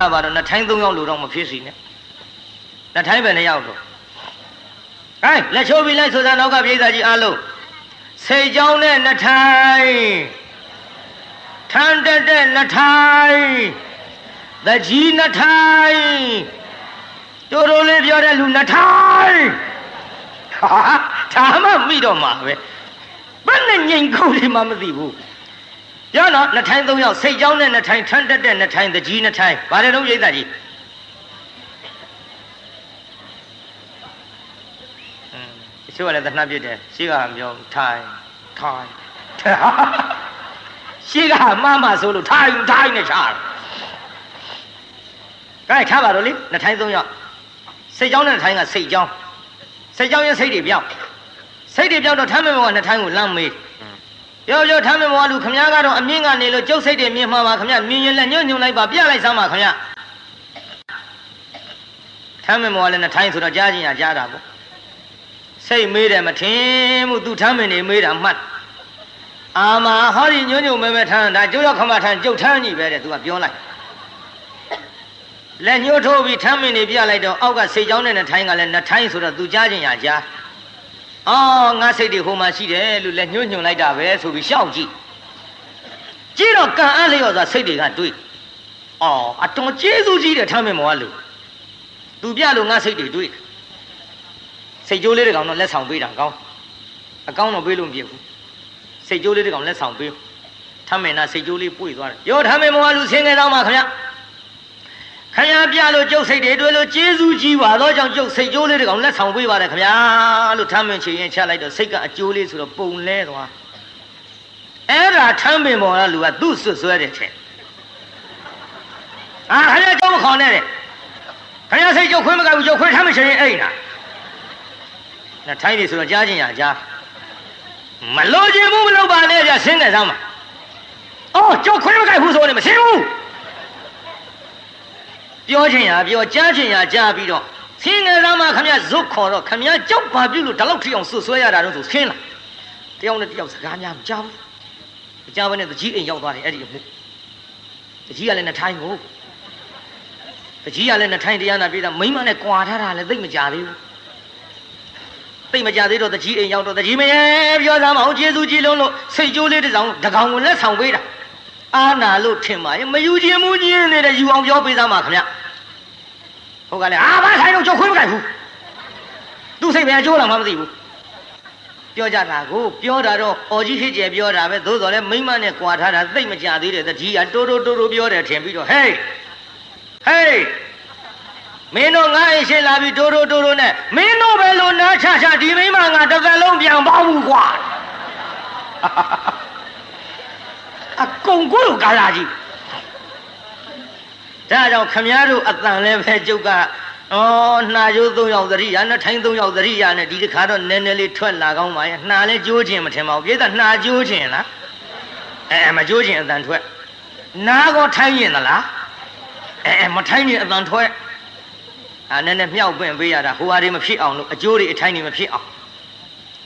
အဲ့ပါတော့နှစ်ထိုင်းသုံးယောက်လို့တော့မဖြစ်စီနဲ့နှစ်ထိုင်းပဲနှစ်ယောက်တော့ဟဲ့လက်ချိုးပြီးလိုက်ဆိုတာနောက်ကပြည်သားကြီးအားလုံးစိတ်ကြောင်းနဲ့နှစ်ထိုင်းထန်တက်တဲ့နှစ်ထိုင်းသကြီးနှစ်ထိုင်းတို့တို့လေးပြောတဲ့လူနှစ်ထိုင်းဟာဒါမှမိတော့မှာပဲဘယ်နဲ့ငိန်ခုတ်လေးမှမသိဘူး ပြောတော့နှစ်ထိုင်းသုံးယောက်စိတ်ကြောင်းနဲ့နှစ်ထိုင်းထန်တက်တဲ့နှစ်ထိုင်းသကြီးနှစ်ထိုင်းဗါတယ်တော့ပြည်သားကြီးအင်းတချို့ကလည်းသနှပ်ပြစ်တယ်ရှိကပြောထိုင်းထိုင်းရှိကမမဆိုလို့ထိုင်းထိုင်းနဲ့ချားတယ်ကဲထားပါတော့လေနှစ်ထိုင်းသုံးယောက်စိတ်ကြောင်းနဲ့နှစ်ထိုင်းကစိတ်ကြောင်းစိတ်ကြောင်းရဲ့စိတ်တွေပြောင်းစိတ်တွေပြောင်းတော့ထမ်းမေမောကနှစ်ထိုင်းကိုလမ်းမေး ပြောပြောထမ်းမေမောကလူခမည်းကတော့အမြင့်ကနေလို့ကျုပ်စိတ်တွေမြင်မှာပါခမည်းမြင်ရင်လည်းညွန့်ညွန့်လိုက်ပါပြလိုက်စမ်းပါခမည်းထမ်းမေမောကလည်းနှစ်ထိုင်းဆိုတော့ကြားချင်းရကြားတာပေါ့စိတ်မေးတယ်မထင်ဘူးသူထမ်းမင်းနေမေးတာမှတ်အာမဟောဒီညွန့်ညွန့်မဲမဲထမ်းဒါကျုပ်ရောက်ခမထမ်းကျုပ်ထမ်းကြီးပဲတဲ့သူကပြောလိုက်လက်ညှိုးထိုးပြီးထမ်းမင်းနေပြလိုက်တော့အောက်ကစိတ်ကြောင်းနဲ့နှစ်ထိုင်းကလည်းနှစ်ထိုင်းဆိုတော့သူကြားချင်းရကြား အော်ငါစိတ်တွေဟိုမှာရှိတယ်လို့လက်ညှိုးညွန့်လိုက်တာပဲဆိုပြီးရှောက်ကြည့်ကြည့်တော့ကံအားလျော့သွားစိတ်တွေကတွေးအော်အတော်ကျေးဇူးကြီးတယ်ထမ်းမင်းမောကလူသူပြလို့ငါစိတ်တွေတွေးစိတ်ကြိုးလေးတွေကောင်တော့လက်ဆောင်ပေးတာကောင်းအကောင်းတော့ပေးလို့မဖြစ်ဘူးစိတ်ကြိုးလေးတွေကောင်လက်ဆောင်ပေးထမ်းမင်းနာစိတ်ကြိုးလေးပွေသွားတယ်ရောထမ်းမင်းမောကလူဆင်းခဲ့တော့မှခင်ဗျ ခရပြလို့ကျုပ်စိတ်တွေတွေ့လို့ကျေးဇူးကြီးပါတော့ကြောင့်ကျုပ်စိတ်ကြိုးလေးတွေကောင်လက်ဆောင်ပေးပါတယ်ခင်ဗျာလို့ထမ်းမင်းချင်ရင်ချလိုက်တော့စိတ်ကအကျိုးလေးဆိုတော့ပုံလဲသွားအဲ့ဒါထမ်းပင်ပေါ်ကလူကသူ့ဆွတ်ဆွဲတယ်တဲ့အာခရကျုပ်ခေါ်နေတယ်ခရစိတ်ကျုပ်ခွေးမကဘူးကျုပ်ခွေးထမ်းမချင်ရင်အဲ့နာနဲ့ထိုင်းနေဆိုတော့ကြားချင်းရကြားမလို့ခြင်းဘူးမလို့ပါနဲ့ဗျဆင်းနေစမ်းပါအော်ကျုပ်ခွေးမကဘူးဆိုနေမဆင်းဘူး ပြောချင်ရပြောကြားချင်ရကြားပြီးတော့ဆင်းနေစမ်းမှာခမရဇွတ်ခေါ်တော့ခမရကြောက်ပါပြုလို့ဒီလောက်ထိအောင်ဆွဆွဲရတာတော့ဆိုဆင်းလာတယောက်နဲ့တယောက်စကားများမကြားဘူးမကြားဘဲနဲ့တကြီးအိမ်ရောက်သွားတယ်အဲ့ဒီအမှုတကြီးကလည်းနှစ်ထိုင်းကိုတကြီးကလည်းနှစ်ထိုင်းတရားနာပြေးတာမိမနဲ့ကွာထားတာလည်းသိမကြသေးဘူးသိမကြသေးတော့တကြီးအိမ်ရောက်တော့တကြီးမရဲ့ပြောသားမအောင်ကျေးဇူးကြီးလုံးလို့စိတ်ကြိုးလေးတစ်စောင်တကောင်ကိုလက်ဆောင်ပေးတာ အာနာလို့ထင်ပါရဲ့မယူခြင်းမူခြင်းနေတဲ့ယူအောင်ပြောပေးသားမှာခင်ဗျဟုတ်ကလည်းအာဘာဆိုင်တော့ကြောက်ခွေးမကြိုက်ဘူးသူစိတ်ပဲအကျိုးလာမှမသိဘူးပြောကြတာကိုပြောတာတော့အော်ကြီးဖြစ်ကျယ်ပြောတာပဲသို့တော်လည်းမိမနဲ့ကြွာထားတာသိမကြသေးတဲ့တကြီးကတိုးတိုးတိုးတိုးပြောတယ်ထင်ပြီးတော့ဟေးဟေးမင်းတို့ငါ့အိမ်ရှင်းလာပြီးတိုးတိုးတိုးတိုးနဲ့မင်းတို့ပဲလို့နားချချဒီမိမငါတစ်သက်လုံးပြန်ပေါဘူးကွာ အကုန်ကိုလိုကာလာကြီးဒါကြောင့်ခမည်းတော်အတန်လည်းပဲကျုပ်ကအော်နှာကျိုး၃ယောက်သတိရနဲ့ထိုင်း၃ယောက်သတိရနဲ့ဒီတစ်ခါတော့နည်းနည်းလေးထွက်လာကောင်းပါရဲ့နှာလည်းကျိုးခြင်းမထင်ပါဘူးပြေးတာနှာကျိုးခြင်းလားအဲမကျိုးခြင်းအတန်ထွက်နားကောထိုင်းရင်သလားအဲမထိုင်းရင်အတန်ထွက်အာနည်းနည်းမြောက်ပင့်ပေးရတာဟိုဟာတွေမဖြစ်အောင်လို့အကျိုးတွေအထိုင်းတွေမဖြစ်အောင်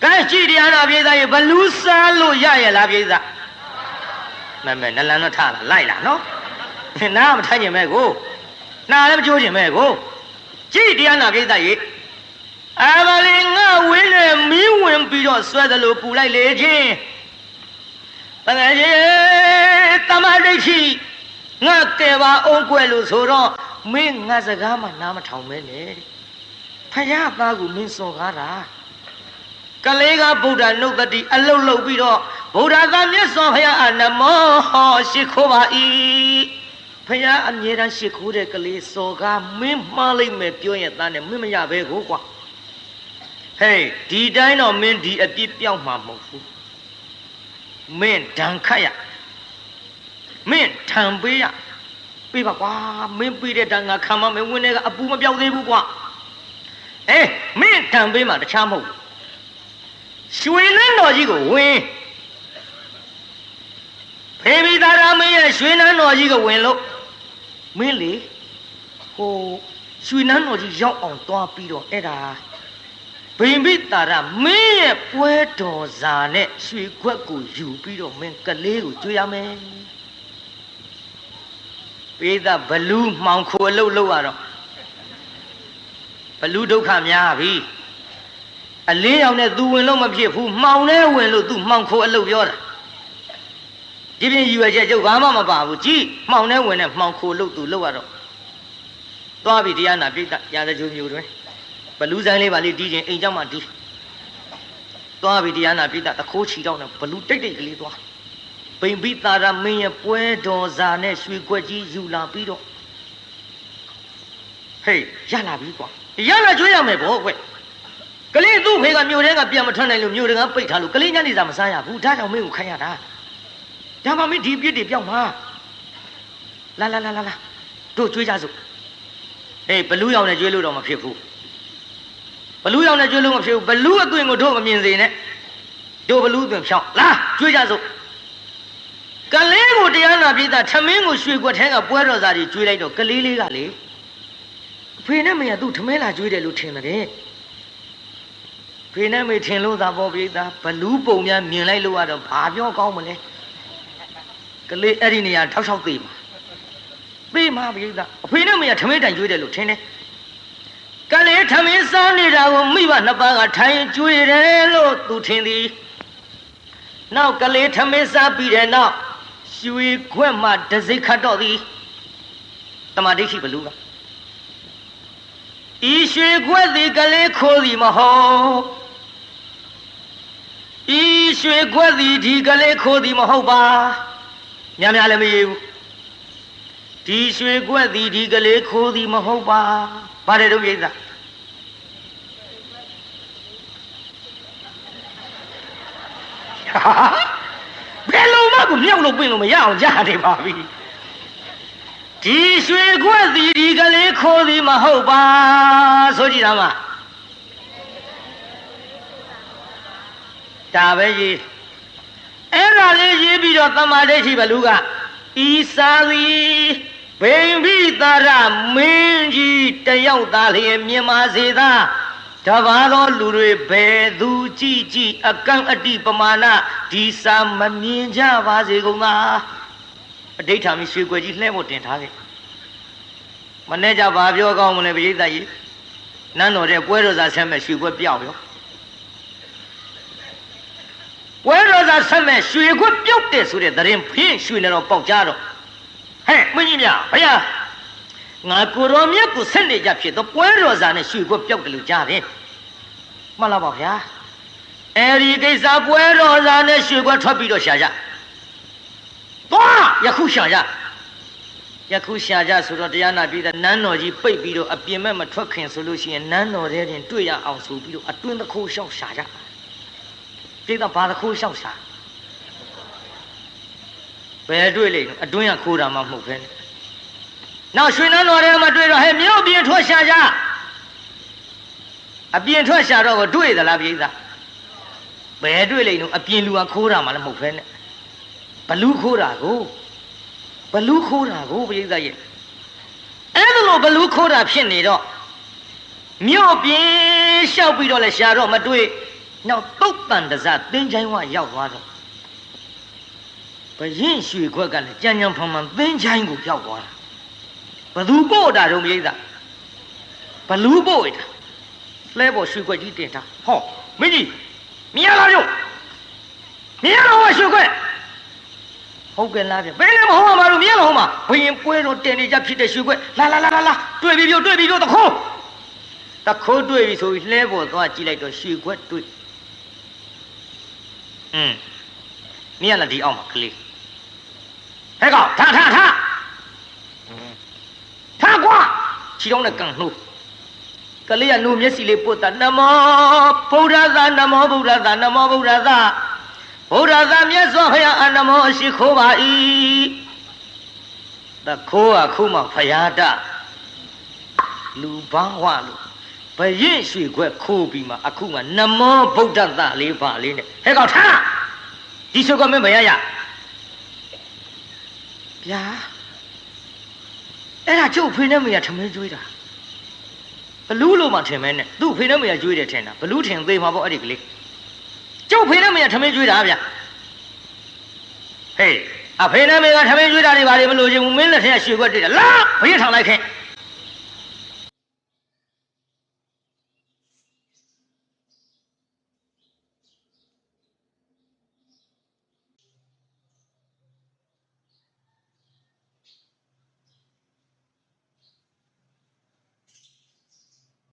ကဲကြည်တရားတော်ပြေးသားရေဘလူးစားလို့ရရဲ့လားပြေးသား မဲမဲနလန်တော့ထားလာလိုက်လာနော်နားမထိုင်းခြင်းပဲကိုနားလည်းမကျိုးခြင်းပဲကိုကြည်တရားနာပြေးသားရေအမလီငါဝင်းနဲ့မီးဝင်ပြီးတော့ဆွဲတယ်လို့ပူလိုက်လေချင်းတကယ်ကြီးတမဒိဋ္ဌိငါကဲပါအောင်ကွယ်လို့ဆိုတော့မင်းငါစကားမှနားမထောင်မဲနဲ့ဖယားသားကိုမင်းစော်ကားတာ ကလေးကဗုဒ္ဓနုတ်တိအလုတ်လုတ်ပြီးတော့ဗုဒ္ဓသာမြတ်စွာဘုရားအနမောရှိခိုးပါ၏ဖယားအမြဲတမ်းရှိခိုးတဲ့ကလေးစော်ကားမင်းမှားလိုက်မယ်ပြောရင်သားနဲ့မင်းမရပဲကိုကွာဟေးဒီတိုင်းတော့မင်းဒီအပြစ်ပြောင်းမှာမဟုတ်ဘူးမင်းဒဏ်ခတ်ရမင်းထံပေးရပေးပါကွာမင်းပေးတဲ့တန်ငါခံမမယ်ဝင်နေကအပူမပြောက်သေးဘူးကွာအေးမင်းထံပေးမှာတခြားမဟုတ် ရွှေလန်းတော်ကြီးကိုဝင်ဖေဘီသားရမင်းရဲ့ရွှေနန်းတော်ကြီးကိုဝင်လို့မင်းလေဟိုရွှေနန်းတော်ကြီးရောက်အောင်သွားပြီးတော့အဲ့ဒါဗိမိတာရမင်းရဲ့ပွဲတော်ဇာနဲ့ရွှေခွက်ကိုယူပြီးတော့မင်းကလေးကိုကျွေးရမယ်ပိဿဘလူးမှောင်ခိုအလုတ်လောက်ရတော့ဘလူးဒုက္ခများပြီ အလင်းရောင်နဲ့သူဝင်လို့မဖြစ်ဘူးမှောင်လဲဝင်လို့သူမှောင်ခိုအလုတ်ပြောတာဒီပြင်ယူရချက်ကျုပ်ဘာမှမပါဘူးကြည်မှောင်နဲ့ဝင်နဲ့မှောင်ခိုလို့သူလောက်ရတော့သွားပြီတရားနာပိဿရာဇဂျိုမျိုးတွင်ဘလူးဆိုင်လေးပါလေးတီးခြင်းအိမ်ကြောင့်မှတီးသွားပြီတရားနာပိဿတခိုးချီတော့နဲ့ဘလူးတိတ်တိတ်ကလေးသွားပိန်ပိသာရမင်းရဲ့ပွဲတော်စာနဲ့ရွှေကွက်ကြီးယူလာပြီးတော့ဟေးရလာပြီကွာရလာကြွေးရမယ်ဗောကွ ကလေးသူ့ဖေကမြို့ထဲကပြန်မထွက်နိုင်လို့မြို့တကပိတ်ထားလို့ကလေးညနေစာမစားရဘူးဒါကြောင့်မင်းကိုခိုင်းရတာဒါမှမင်းဒီပြစ်တွေပြောင်းမှာလာလာလာလာလာတို့ကြွေးကြစို့ဟေးဘလူးရောင်နဲ့ကြွေးလို့တော့မဖြစ်ဘူးဘလူးရောင်နဲ့ကြွေးလို့မဖြစ်ဘူးဘလူးအသွင်ကိုတို့မမြင်စေနဲ့တို့ဘလူးအသွင်ဖြောင်းလာကြွေးကြစို့ကလေးကိုတရားနာပြည်သားထမင်းကိုရွှေကွက်ထဲကပွဲတော်စားကြီးကြွေးလိုက်တော့ကလေးလေးကလေဖေနဲ့မေကသူ့ထမင်းလာကြွေးတယ်လို့ထင်တယ် ဖေနဲ့မေထင်လို့သာပေါ်ပြည်သားဘလူးပုံများမြင်လိုက်လို့ကတော့ဘာပြောကောင်းမလဲကလေးအဲ့ဒီနေရာထောက်ထောက်သေးမှာပေးမှာပြည်သားအဖေနဲ့မေကထမင်းတိုင်ကြွေးတယ်လို့ထင်တယ်ကလေးထမင်းစားနေတာကိုမိဘနှစ်ပါးကထိုင်ကြွေးတယ်လို့သူထင်သည်နောက်ကလေးထမင်းစားပြီးတဲ့နောက်ရွှေခွက်မှတစိခတ်တော့သည်တမဒိဋ္ဌိဘလူကဤရွှေခွက်သည်ကလေးခိုးသည်မဟုတ်ဤ ရွှေခွက်သည်ဒီကလေးခိုးသည်မဟုတ်ပါများများလည်းမရဘူးဒီရွှေခွက်သည်ဒီကလေးခိုးသည်မဟုတ်ပါပါတယ်တို့ပြိဿဘယ်လိုမှကိုမြောက်လို့ပြင်လို့မရအောင်ကြားနေပါပြီဒီရွှေခွက်သည်ဒီကလေးခိုးသည်မဟုတ်ပါဆိုကြည့်တာမှာ ဒါပဲကြီးအဲ့ဒါလေးရေးပြီးတော့သမာဓိရှိဘလူကဤစာသည်ဘိံဘိသာရမင်းကြီးတယောက်သားလျင်မြင်ပါစေသာတပါသောလူတွေဘယ်သူကြည့်ကြည့်အကန့်အတိပမာဏဒီစာမမြင်ကြပါစေကုန်သာအဋိဌာမီရွှေကွယ်ကြီးလှဲဖို့တင်ထားခဲ့မနေ့ကဘာပြောကောင်းမလဲပရိသတ်ကြီးနန်းတော်တဲ့ပွဲတော်စာဆက်မဲ့ရွှေကွယ်ပြောက်ရော ပွဲတော်စာဆက်မဲ့ရွှေကွယ်ပြုတ်တယ်ဆိုတဲ့သတင်းဖြင့်ရွှေနေတော့ပေါက်ကြတော့ဟဲ့မင်းကြီးများဘုရားငါကိုရောမြတ်ကိုဆက်နေကြဖြစ်တော့ပွဲတော်စာနဲ့ရွှေကွက်ပြောက်တယ်လို့ကြားတယ်မှန်လားပါဗျာအဲဒီကိစ္စပွဲတော်စာနဲ့ရွှေကွက်ထွက်ပြီးတော့ရှာကြသွားယခုရှာကြယခုရှာကြဆိုတော့တရားနာပြည်တဲ့နန်းတော်ကြီးပိတ်ပြီးတော့အပြင်မဲ့မထွက်ခင်ဆိုလို့ရှိရင်နန်းတော်ထဲတင်တွေ့ရအောင်ဆိုပြီးတော့အတွင်းတစ်ခိုးလျှောက်ရှာကြ ပြည်သားဘာတစ်ခိုးလျှောက်ရှာဘယ်တွေ့လိမ့်အတွင်းကခိုးတာမှမဟုတ်ပဲနောက်ရွှေနန်းတော်ထဲမှာတွေ့တော့ဟဲ့မြို့ပြင်ထွက်ရှာကြအပြင်ထွက်ရှာတော့ကိုတွေ့သလားပြည်သားဘယ်တွေ့လိမ့်တော့အပြင်လူကခိုးတာမှလည်းမဟုတ်ပဲနဲ့ဘလူးခိုးတာကိုဘလူးခိုးတာကိုပြည်သားရဲ့အဲ့ဒါလို့ဘလူးခိုးတာဖြစ်နေတော့မြို့ပြင်လျှောက်ပြီးတော့လဲရှာတော့မတွေ့ နောက်တုတ်တန်တစသင်္ချိုင်းဝရောက်သွားတော့ဘရင်ရွှေခွက်ကလည်းကြံကြံဖန်ဖန်သင်္ချိုင်းကိုရောက်သွားတာဘသူပို့တာတော့မြိတ်တာဘလူးပို့တာလဲပေါ်ရွှေခွက်ကြီးတင်ထားဟောမင်းကြီးမြင်ရလားပြောမြင်ရလားရွှေခွက်ဟုတ်ကဲ့လားဗျဘယ်လဲမဟုတ်မှာမလို့မြင်ရလားဟုတ်မှာဘယင်ပွဲတော့တင်နေကြဖြစ်တဲ့ရွှေခွက်လာလာလာလာလာတွေ့ပြီပြောတွေ့ပြီပြောတခိုးတခိုးတွေ့ပြီဆိုပြီးလှဲပေါ်သွားကြည့်လိုက်တော့ရွှေခွက်တွေ့ อืมမြင်ရလားဒီအောက်မှာကလေးဟဲ့ကောင်ထထထထကွာခြေတော့နဲ့ကန်နှိုးကလေးကနှိုးမျက်စီလေးပုတ်တာနမောဗုဒ္ဓသာနမောဗုဒ္ဓသာနမောဗုဒ္ဓသာဗုဒ္ဓသာမြတ်စွာဘုရားအနမောရှိခိုးပါ၏တခိုးကခုမှဖရာတလူဘာဝလို့ ဘရင်ရွှေခွက်ခိုးပြီးမှအခုမှနမောဗုဒ္ဓသာလေးပါလေးနဲ့ဟဲ့ကောင်ထားဒီဆိုကမင်းမရရဗျာအဲ့ဒါကျုပ်ဖေနဲ့မေရထမင်းကျွေးတာဘလူးလို့မှထင်မဲနဲ့သူ့ဖေနဲ့မေရကျွေးတယ်ထင်တာဘလူးထင်သေးမှာပေါ့အဲ့ဒီကလေးကျုပ်ဖေနဲ့မေရထမင်းကျွေးတာဗျဟေးအဖေနဲ့မေကထမင်းကျွေးတာတွေဘာတွေမလို့ချင်ဘူးမင်းလက်ထက်ကရွှေခွက်တွေ့တယ်လာဘယ်ထောင်လိုက်ခင်